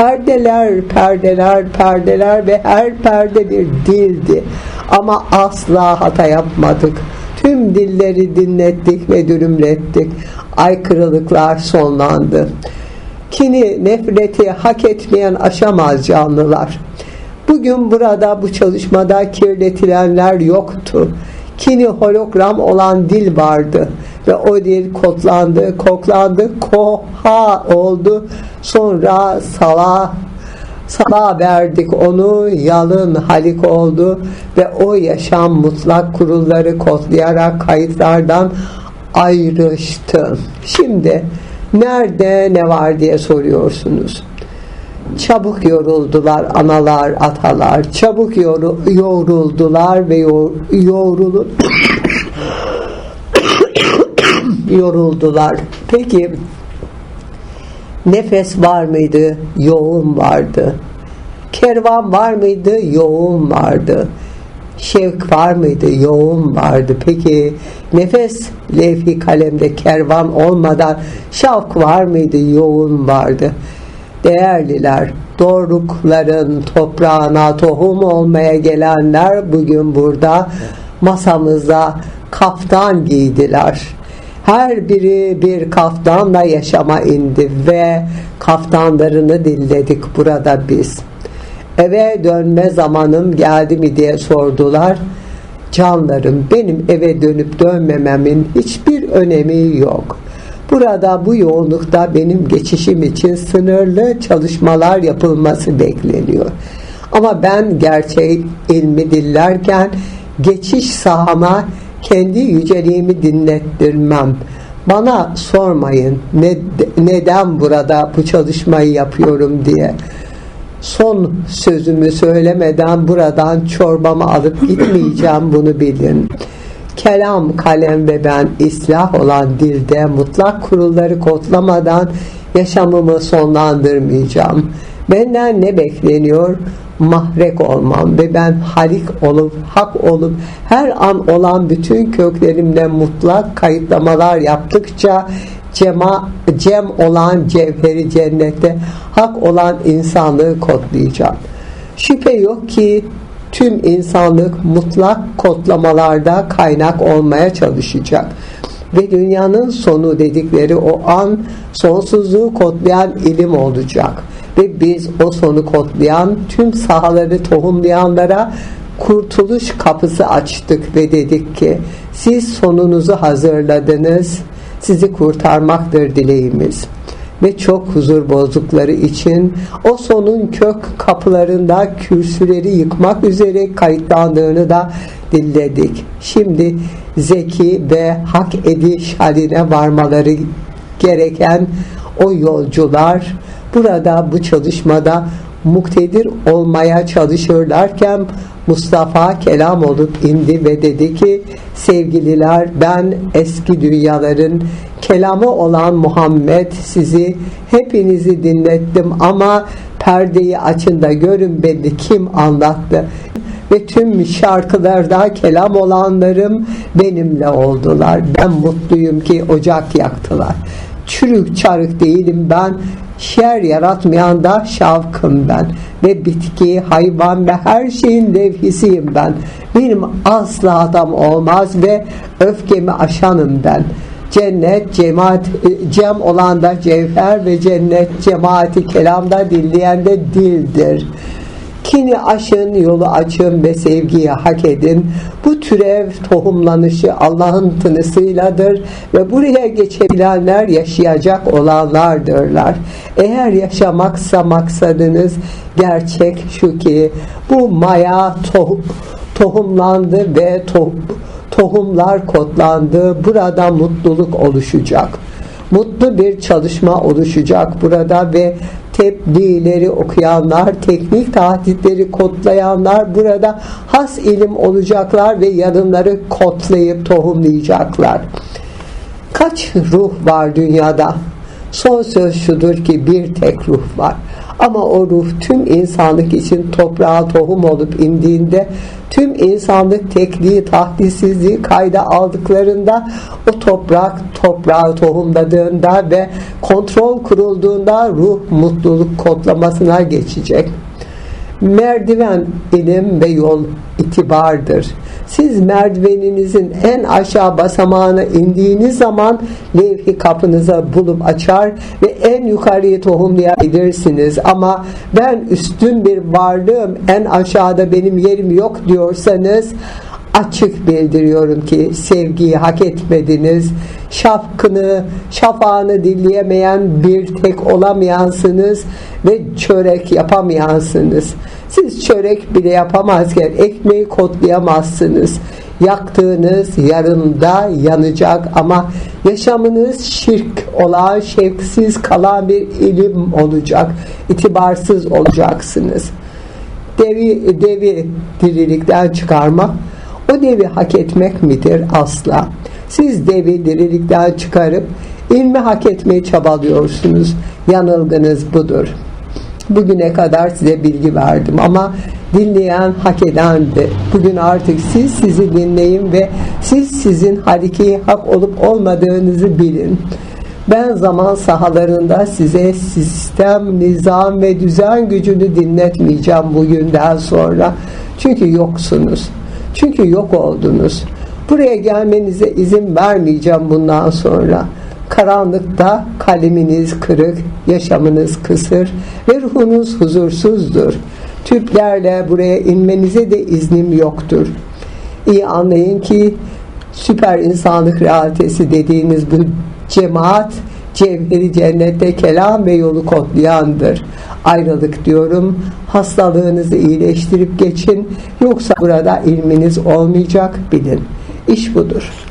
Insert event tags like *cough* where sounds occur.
Perdeler, perdeler, perdeler ve her perde bir dildi. Ama asla hata yapmadık. Tüm dilleri dinlettik ve dürümlettik. Aykırılıklar sonlandı. Kini, nefreti hak etmeyen aşamaz canlılar. Bugün burada bu çalışmada kirletilenler yoktu. Kini hologram olan dil vardı ve o dil kodlandı, koklandı, koha oldu. Sonra sala sala verdik onu yalın halik oldu ve o yaşam mutlak kurulları kodlayarak kayıtlardan ayrıştı. Şimdi nerede ne var diye soruyorsunuz. Çabuk yoruldular analar, atalar. Çabuk yoru, yoruldular ve yor, yorulu, *coughs* yoruldular. Peki nefes var mıydı? Yoğun vardı. Kervan var mıydı? Yoğun vardı. Şevk var mıydı? Yoğun vardı. Peki nefes levhi kalemde kervan olmadan şavk var mıydı? Yoğun vardı. Değerliler, dorukların toprağına tohum olmaya gelenler bugün burada masamıza kaftan giydiler. Her biri bir kaftanla yaşama indi ve kaftanlarını dinledik burada biz. Eve dönme zamanım geldi mi diye sordular. Canlarım benim eve dönüp dönmememin hiçbir önemi yok. Burada bu yoğunlukta benim geçişim için sınırlı çalışmalar yapılması bekleniyor. Ama ben gerçek ilmi dillerken geçiş sahama kendi yüceliğimi dinlettirmem. Bana sormayın ne, neden burada bu çalışmayı yapıyorum diye. Son sözümü söylemeden buradan çorbamı alıp gitmeyeceğim bunu bilin. Kelam, kalem ve ben islah olan dilde mutlak kurulları kodlamadan yaşamımı sonlandırmayacağım. Benden ne bekleniyor? Mahrek olmam ve ben halik olup, hak olup her an olan bütün köklerimle mutlak kayıtlamalar yaptıkça cema, cem olan cevheri cennette hak olan insanlığı kodlayacağım. Şüphe yok ki tüm insanlık mutlak kodlamalarda kaynak olmaya çalışacak. Ve dünyanın sonu dedikleri o an sonsuzluğu kodlayan ilim olacak. Ve biz o sonu kodlayan tüm sahaları tohumlayanlara kurtuluş kapısı açtık ve dedik ki siz sonunuzu hazırladınız sizi kurtarmaktır dileğimiz ve çok huzur bozdukları için o sonun kök kapılarında kürsüleri yıkmak üzere kayıtlandığını da dilledik. Şimdi zeki ve hak ediş haline varmaları gereken o yolcular burada bu çalışmada muktedir olmaya çalışırlarken Mustafa kelam olup indi ve dedi ki sevgililer ben eski dünyaların kelamı olan Muhammed sizi hepinizi dinlettim ama perdeyi açın da görün beni kim anlattı ve tüm şarkılarda kelam olanlarım benimle oldular. Ben mutluyum ki ocak yaktılar. Çürük çarık değilim ben şer yaratmayan da şavkım ben ve bitki, hayvan ve her şeyin levhisiyim ben. Benim asla adam olmaz ve öfkemi aşanım ben. Cennet cemaat cem olan da cevher ve cennet cemaati kelamda dinleyen de dildir. Kini aşın, yolu açın ve sevgiyi hak edin. Bu türev tohumlanışı Allah'ın tınısıyladır ve buraya geçebilenler yaşayacak olanlardırlar. Eğer yaşamaksa maksadınız gerçek şu ki bu maya tohum, tohumlandı ve tohum, tohumlar kodlandı. Burada mutluluk oluşacak. Mutlu bir çalışma oluşacak burada ve tebliğleri okuyanlar, teknik tahditleri kodlayanlar burada has ilim olacaklar ve yarınları kodlayıp tohumlayacaklar. Kaç ruh var dünyada? Son söz şudur ki bir tek ruh var. Ama o ruh tüm insanlık için toprağa tohum olup indiğinde tüm insanlık tekliği, tahdissizliği kayda aldıklarında o toprak toprağı tohumladığında ve kontrol kurulduğunda ruh mutluluk kodlamasına geçecek. Merdiven ilim ve yol itibardır. Siz merdiveninizin en aşağı basamağına indiğiniz zaman levhi kapınıza bulup açar ve en yukarıyı tohumlayabilirsiniz. Ama ben üstün bir varlığım, en aşağıda benim yerim yok diyorsanız açık bildiriyorum ki sevgiyi hak etmediniz. Şafkını, şafağını dinleyemeyen bir tek olamayansınız ve çörek yapamayansınız. Siz çörek bile yapamazken ekmeği kodlayamazsınız. Yaktığınız yarında yanacak ama yaşamınız şirk olan, şevksiz kalan bir ilim olacak. İtibarsız olacaksınız. Devi, devi dirilikten çıkarmak o devi hak etmek midir? Asla. Siz devi dirilikten çıkarıp ilmi hak etmeye çabalıyorsunuz. Yanılgınız budur. Bugüne kadar size bilgi verdim ama dinleyen hak edendi. Bugün artık siz sizi dinleyin ve siz sizin haliki hak olup olmadığınızı bilin. Ben zaman sahalarında size sistem, nizam ve düzen gücünü dinletmeyeceğim bugünden sonra. Çünkü yoksunuz. Çünkü yok oldunuz. Buraya gelmenize izin vermeyeceğim bundan sonra. Karanlıkta kaleminiz kırık, yaşamınız kısır ve ruhunuz huzursuzdur. Tüplerle buraya inmenize de iznim yoktur. İyi anlayın ki süper insanlık realitesi dediğiniz bu cemaat cevheri cennette kelam ve yolu kodlayandır. Ayrılık diyorum. Hastalığınızı iyileştirip geçin. Yoksa burada ilminiz olmayacak bilin. İş budur.